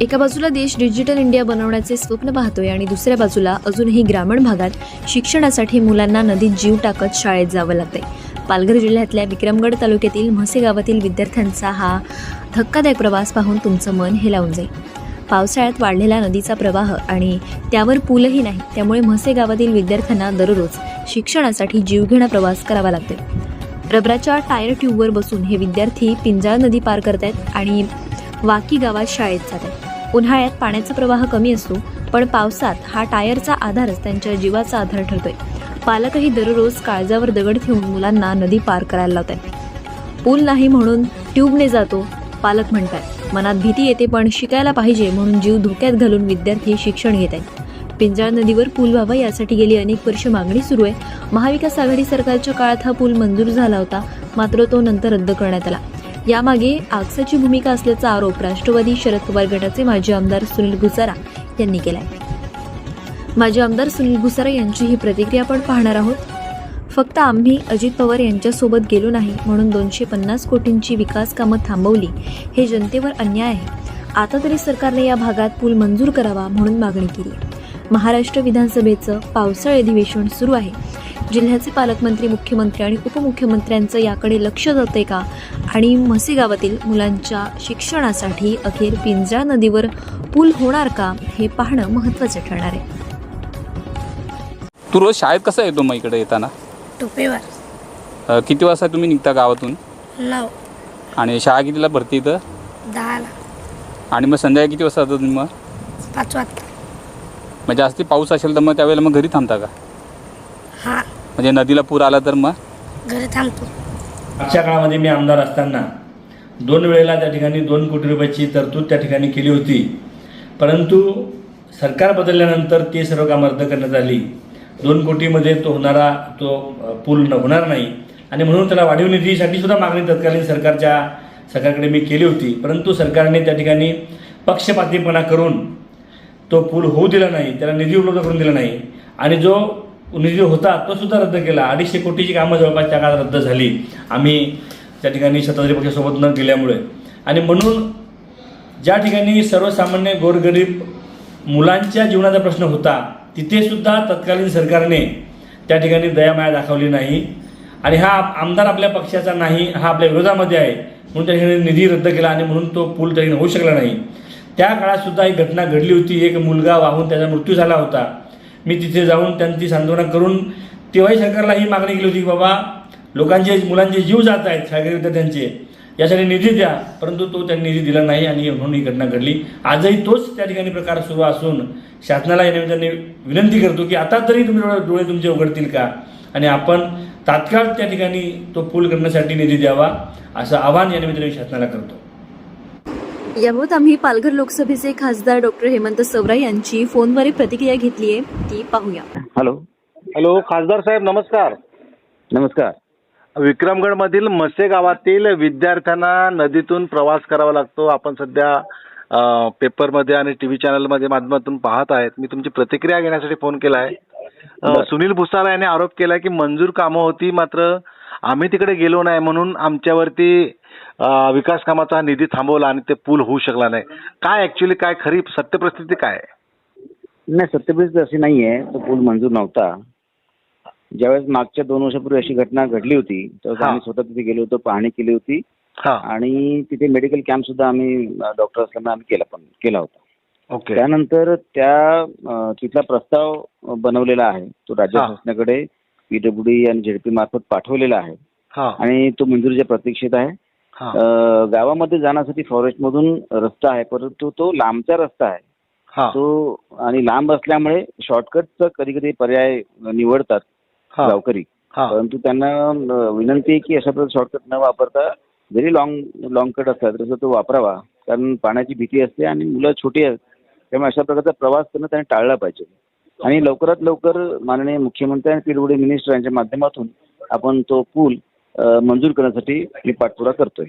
एका बाजूला देश डिजिटल इंडिया बनवण्याचे स्वप्न पाहतोय आणि दुसऱ्या बाजूला अजूनही ग्रामीण भागात शिक्षणासाठी मुलांना नदीत जीव टाकत शाळेत जावं लागतंय. पालघर जिल्ह्यातल्या विक्रमगड तालुक्यातील म्हसे गावातील विद्यार्थ्यांचा हा धक्कादायक प्रवास पाहून तुमचं मन हेलावून जाईल. पावसाळ्यात वाढलेला नदीचा प्रवाह आणि त्यावर पूलही नाही त्यामुळे म्हसे गावातील विद्यार्थ्यांना दररोज शिक्षणासाठी जीवघेणा प्रवास करावा लागतोय. रबराच्या टायर ट्यूबवर बसून हे विद्यार्थी पिंजाळ नदी पार करतायत आणि वाकी गावात शाळेत जात आहेत उन्हाळ्यात पाण्याचा प्रवाह कमी असतो पण पावसात हा टायरचा आधारच त्यांच्या जीवाचा आधार ठरतोय. पालकही दररोज काळजावर दगड ठेवून मुलांना नदी पार करायला लावत आहेत पूल नाही म्हणून ट्यूबने जातो पालक म्हणतात मनात भीती येते पण शिकायला पाहिजे म्हणून जीव धोक्यात घालून विद्यार्थी शिक्षण घेत आहेत पिंजाळ नदीवर पूल व्हावा यासाठी गेली अनेक वर्ष मागणी सुरू आहे. महाविकास आघाडी सरकारच्या काळात हा पूल मंजूर झाला होता मात्र तो नंतर रद्द करण्यात आला. यामागे आगसाची भूमिका असल्याचा आरोप राष्ट्रवादी शरद पवार गटाचे माजी आमदार सुनील घुसारा यांनी केलाय. माजी आमदार सुनील घुसारा यांची ही प्रतिक्रिया आपण पाहणार आहोत. फक्त आम्ही अजित पवार यांच्यासोबत गेलो नाही म्हणून दोनशे पन्नास कोटींची विकास कामं थांबवली हे जनतेवर अन्याय आहे. आता तरी सरकारने या भागात पूल मंजूर करावा म्हणून मागणी केली. महाराष्ट्र विधानसभेचं पावसाळी अधिवेशन सुरू आहे. जिल्ह्याचे पालकमंत्री मुख्यमंत्री आणि उपमुख्यमंत्र्यांचं याकडे लक्ष जाते का? आणि म्हसे गावातील मुलांच्या शिक्षणासाठी अखेर पिंजरा नदीवर पूल होणार का हे पाहणं महत्त्वाचं ठरणार आहे. तू रोज शाळेत कसं येतो मग इकडे येताना? टोपेवर. अ, किती वाजता तुम्ही निघता गावातून? नऊ. आणि शाळा कितीला भरती इथं? दहाला. आणि मग संध्याकाळी किती वाजता जातो तुम्ही मग? पाच वाजता. मग जास्ती पाऊस असेल तर मग त्यावेळेला मग घरी थांबता का? हा. म्हणजे नदीला पूर आला तर मग? घरी थांबतो. मागच्या काळामध्ये मी आमदार असताना दोन वेळेला त्या ठिकाणी दोन कोटी रुपयाची तरतूद त्या ठिकाणी केली होती. परंतु सरकार बदलल्यानंतर ते सर्व कामं रद्द करण्यात आली. दोन कोटीमध्ये तो होणारा तो पूल न होणार नाही. आणि म्हणून त्याला वाढीव निधीसाठी सुद्धा मागणी तत्कालीन सरकारच्या सरकारकडे मी केली होती. परंतु सरकारने त्या ठिकाणी पक्षपातीपणा करून तो पूल होऊ दिला नाही त्याला निधी उपलब्ध करून दिला नाही. आणि जो निधी होता तो सुद्धा रद्द केला. अडीचशे कोटीची कामं जवळपास त्या काळात रद्द झाली. आम्ही त्या ठिकाणी सत्ताधारी पक्षासोबत न गेल्यामुळे. आणि म्हणून ज्या ठिकाणी सर्वसामान्य गोरगरीब मुलांच्या जीवनाचा प्रश्न होता तिथे सुद्धा तत्कालीन सरकारने त्या ठिकाणी दयामाया दाखवली नाही. आणि हा आमदार आपल्या पक्षाचा नाही हा आपल्या विरोधामध्ये आहे. म्हणून त्या ठिकाणी निधी रद्द केला आणि म्हणून तो पूल त्या ठिकाणी होऊ शकला नाही. त्या काळातसुद्धा ही एक घटना घडली होती. एक मुलगा वाहून त्याचा मृत्यू झाला होता. मी तिथे जाऊन त्यांची सांत्वना करून तेव्हाही सरकारला ही मागणी केली होती की बाबा लोकांचे मुलांचे जीव जात आहेत शाळकरी विद्यार्थ्यांचे. यासाठी निधी द्या परंतु तो त्यांनी निधी दिला नाही आणि म्हणून ही घटना घडली. आजही तोच त्या ठिकाणी प्रकार सुरू असून शासनाला या निमित्ताने विनंती करतो की आता तरी तुम्ही डोळे तुमचे उघडतील का? आणि आपण तात्काळ त्या ठिकाणी तो पूल करण्यासाठी निधी द्यावा असं आवाहन या निमित्ताने शासनाला करतो. याबाबत आम्ही पालघर लोकसभेचे खासदार डॉक्टर हेमंत सवरा यांची फोनवर प्रतिक्रिया घेतली आहे. ती पाहूया. हॅलो. हॅलो खासदार साहेब नमस्कार. नमस्कार. विक्रमगडमधील मसे गावातील विद्यार्थ्यांना नदीतून प्रवास करावा लागतो. आपण सध्या पेपरमध्ये आणि टीव्ही चॅनलमध्ये माध्यमातून पाहत आहेत. मी तुमची प्रतिक्रिया घेण्यासाठी फोन केला आहे. सुनील भुसारा यांनी आरोप केला की मंजूर कामं होती मात्र आम्ही तिकडे गेलो नाही म्हणून आमच्यावरती विकास कामाचा निधी थांबवला आणि ते पूल होऊ शकला नाही. काय ऍक्च्युली काय खरी सत्य परिस्थिती काय नाही सत्यपरिस्थिती अशी नाही आहे तो पूल मंजूर नव्हता. ज्यावेळेस मागच्या दोन वर्षापूर्वी अशी घटना घडली होती त्यावेळेस हा. आम्ही स्वतः तिथे गेलो होतो पाहणी केली होती. आणि तिथे मेडिकल कॅम्प सुद्धा आम्ही डॉक्टर असल्यामुळे आम्ही केला पण केला होता. त्यानंतर त्या तिथला प्रस्ताव बनवलेला आहे. तो राज्य. शासनाकडे पीडब्ल्यूडी आणि झेडपी मार्फत पाठवलेला आहे. हा. आणि तो मंजुरीच्या प्रतीक्षेत आहे. हा. अं, गावामध्ये जाण्यासाठी फॉरेस्ट मधून रस्ता आहे परंतु तो लांबचा रस्ता आहे. हा. तो आणि लांब असल्यामुळे शॉर्टकटचा कधी कधी पर्याय निवडतात हा. गावकरी. हा. परंतु त्यांना अं, विनंती आहे की अशा प्रकारचा शॉर्टकट न वापरता जरी लॉंग लॉंग कट असला तसं तो वापरावा. कारण पाण्याची भीती असते आणि मुलं छोटी आहेत. त्यामुळे अशा प्रकारचा प्रवास करणं त्यांनी टाळला पाहिजे. आणि लवकरात लवकर माननीय मुख्यमंत्री आणि पीडब्ल्यूडी मिनिस्टर यांच्या माध्यमातून आपण तो पूल मंजूर करण्यासाठी मी पाठपुरा करतोय.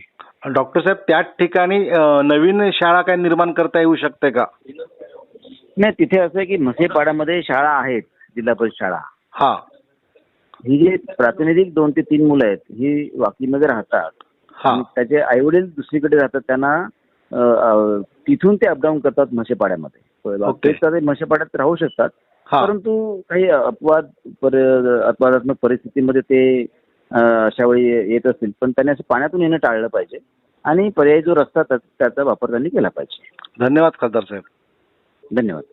डॉक्टर साहेब त्या ठिकाणी नवीन शाळा काय निर्माण करता येऊ शकते का? नाही तिथे असं आहे की म्हसेपाड्यामध्ये शाळा आहेत जिल्हा परिषद शाळा. हा. ही जी प्रातिनिधिक दोन ते तीन मुलं आहेत ही वाकीमध्ये राहतात. हा. त्याचे आई वडील दुसरीकडे राहतात त्यांना तिथून ते अपडाऊन करतात म्हशेपाड्यामध्ये. वास्तविक तर ते म्हशेपाड्यात राहू शकतात परंतु काही अपवाद पर- अपवादात्मक परिस्थितीमध्ये ते अशा वेळी येत असतील. पण त्यांनी असं पाण्यातून येणं टाळलं पाहिजे. आणि पर्यायी जो रस्ता त्या- त्याचा वापर त्यांनी केला पाहिजे. धन्यवाद खासदार साहेब. धन्यवाद.